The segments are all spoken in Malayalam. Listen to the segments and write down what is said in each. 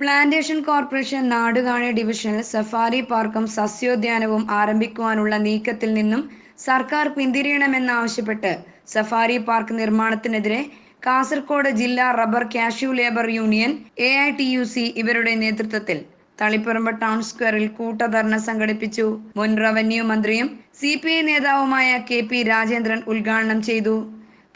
പ്ലാന്റേഷൻ കോർപ്പറേഷൻ നാടുകാണി ഡിവിഷനിൽ സഫാരി പാർക്കും സസ്യോദ്യാനവും ആരംഭിക്കുവാനുള്ള നീക്കത്തിൽ നിന്നും സർക്കാർ പിന്തിരിയണമെന്നാവശ്യപ്പെട്ട് സഫാരി പാർക്ക് നിർമ്മാണത്തിനെതിരെ കാസർകോട് ജില്ലാ rubber cashew labour union A I T U C ഇവരുടെ നേതൃത്വത്തിൽ തളിപ്പറമ്പ് ടൗൺ സ്ക്വയറിൽ കൂട്ടധർണ സംഘടിപ്പിച്ചു. മുൻ റവന്യൂ മന്ത്രിയും സി പി ഐ നേതാവുമായ കെ പി രാജേന്ദ്രൻ ഉദ്ഘാടനം ചെയ്തു.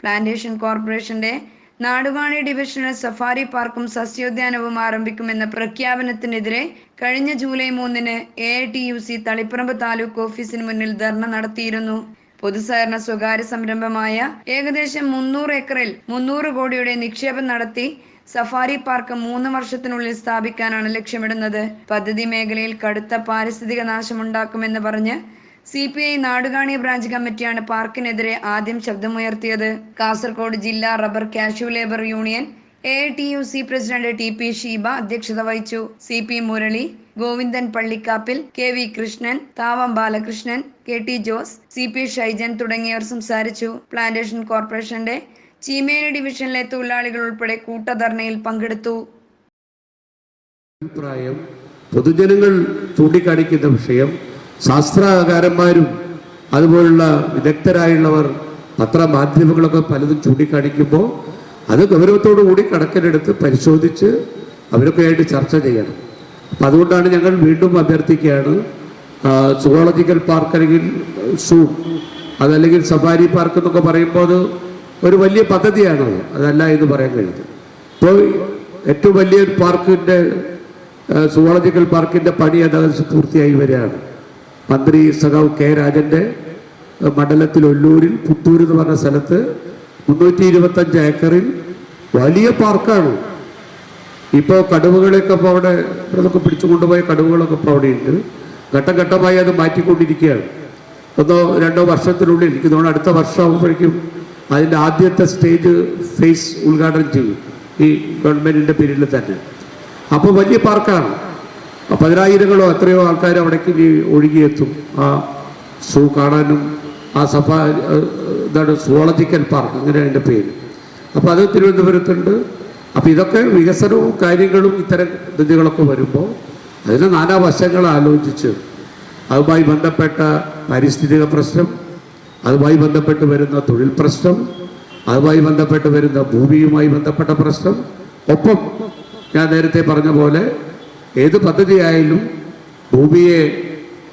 പ്ലാന്റേഷൻ കോർപ്പറേഷന്റെ നാടുവാണി ഡിവിഷനിൽ സഫാരി പാർക്കും സസ്യോദ്യാനവും ആരംഭിക്കുമെന്ന പ്രഖ്യാപനത്തിനെതിരെ കഴിഞ്ഞ ജൂലൈ മൂന്നിന് A I T U C Taliparamba taluk ഓഫീസിന് മുന്നിൽ ധർണ നടത്തിയിരുന്നു. പൊതുസഹകരണ സ്വകാര്യ സംരംഭമായ ഏകദേശം മുന്നൂറ് ഏക്കറിൽ മുന്നൂറ് കോടിയുടെ നിക്ഷേപം നടത്തി സഫാരി പാർക്ക് മൂന്ന് വർഷത്തിനുള്ളിൽ സ്ഥാപിക്കാനാണ് ലക്ഷ്യമിടുന്നത്. പദ്ധതി മേഖലയിൽ കടുത്ത പാരിസ്ഥിതിക നാശമുണ്ടാക്കുമെന്ന് പറഞ്ഞ് C P I Nadukani branch കമ്മിറ്റിയാണ് പാർക്കിനെതിരെ ആദ്യം ശബ്ദമുയർത്തിയത്. കാസർഗോഡ് ജില്ലാ rubber cashew labour union A T U C president T P Sheeba അധ്യക്ഷത വഹിച്ചു. C P Murali Govindan Pallikkappil K V Krishnan Thavam Balakrishnan K T Jose C P Shaijan തുടങ്ങിയവർ സംസാരിച്ചു. പ്ലാന്റേഷൻ കോർപ്പറേഷന്റെ ചീമേനി ഡിവിഷനിലെ തൊഴിലാളികൾ ഉൾപ്പെടെ കൂട്ടധർണയിൽ പങ്കെടുത്തു. അഭിപ്രായം പൊതുജനങ്ങൾ ചൂണ്ടിക്കാണിക്കുന്ന വിഷയം ശാസ്ത്രകാരന്മാരും അതുപോലുള്ള വിദഗ്ധരായുള്ളവർ പത്രമാധ്യമങ്ങളൊക്കെ പലതും ചൂണ്ടിക്കാണിക്കുമ്പോൾ അത് ഗൗരവത്തോടു കൂടി കണക്കിലെടുത്ത് പരിശോധിച്ച് അവരൊക്കെ ആയിട്ട് ചർച്ച ചെയ്യണം. അപ്പം അതുകൊണ്ടാണ് ഞങ്ങൾ വീണ്ടും അഭ്യർത്ഥിക്കുകയാണ് സുവോളജിക്കൽ പാർക്ക് അല്ലെങ്കിൽ സൂ അതല്ലെങ്കിൽ സഫാരി പാർക്ക് എന്നൊക്കെ പറയുമ്പോൾ അത് ഒരു വലിയ പദ്ധതിയാണ് അതല്ല എന്ന് പറയാൻ കഴിയുന്നത് ഇപ്പോൾ ഏറ്റവും വലിയൊരു പാർക്കിന്റെ സുവോളജിക്കൽ പാർക്കിന്റെ പണി ഏതാണ്ട് പൂർത്തിയായി വരികയാണ്. മന്ത്രി സഖാവ് കെ രാജന്റെ മണ്ഡലത്തിൽ ഒല്ലൂരിൽ പുത്തൂർ എന്ന് പറഞ്ഞ സ്ഥലത്ത് മുന്നൂറ്റി ഇരുപത്തഞ്ച് ഏക്കറിൽ വലിയ പാർക്കാണ്. ഇപ്പോൾ കടുവകളൊക്കെ ഇപ്പോൾ അവിടെ ഇതൊക്കെ പിടിച്ചു കൊണ്ടുപോയ കടുവകളൊക്കെ ഇപ്പോൾ അവിടെ ഉണ്ട് ഘട്ടം ഘട്ടമായി അത് മാറ്റിക്കൊണ്ടിരിക്കുകയാണ്. ഒന്നോ രണ്ടോ വർഷത്തിനുള്ളിൽ എനിക്ക് തോന്നുന്നു അടുത്ത വർഷമാകുമ്പോഴേക്കും അതിന്റെ ആദ്യത്തെ സ്റ്റേജ് ഫേസ് ഉദ്ഘാടനം ചെയ്യും ഈ ഗവൺമെന്റിന്റെ പീരീഡിൽ തന്നെ. അപ്പോൾ വലിയ പാർക്കാണ്. പതിനായിരങ്ങളോ എത്രയോ ആൾക്കാർ അവിടേക്ക് ഒഴുകിയെത്തും. ആ സൂ കാണാനും ആ സഫ എന്താണ് സുവോളജിക്കൽ പാർക്ക് അങ്ങനെ അതിന്റെ പേര്. അപ്പോൾ അത് തിരുവനന്തപുരത്തുണ്ട്. അപ്പോൾ ഇതൊക്കെ വികസനവും കാര്യങ്ങളും ഇത്തരം പദ്ധതികളൊക്കെ വരുമ്പോൾ അതിന് നാനാ വശങ്ങൾ ആലോചിച്ച് അതുമായി ബന്ധപ്പെട്ട പാരിസ്ഥിതിക പ്രശ്നം അതുമായി ബന്ധപ്പെട്ട് വരുന്ന തൊഴിൽ പ്രശ്നം അതുമായി ബന്ധപ്പെട്ട് വരുന്ന ഭൂമിയുമായി ബന്ധപ്പെട്ട പ്രശ്നം ഒപ്പം ഞാൻ നേരത്തെ പറഞ്ഞ പോലെ ഏത് പദ്ധതിയായാലും ഭൂമിയെ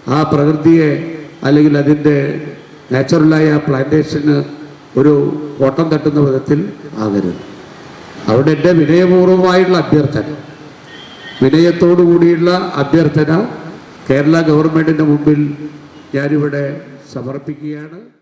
ആ പ്രകൃതിയെ അല്ലെങ്കിൽ അതിന്റെ നാച്ചുറലായ പ്ലാന്റേഷന് ഒരു കോട്ടം തട്ടുന്ന വിധത്തിൽ ആകരുത്. അവിടെ എന്റെ വിനയപൂർവമായുള്ള അഭ്യർത്ഥന. വിനയത്തോടു കൂടിയുള്ള അഭ്യർത്ഥന കേരള ഗവൺമെന്റിന്റെ മുമ്പിൽ ഞാനിവിടെ സമർപ്പിക്കുകയാണ്.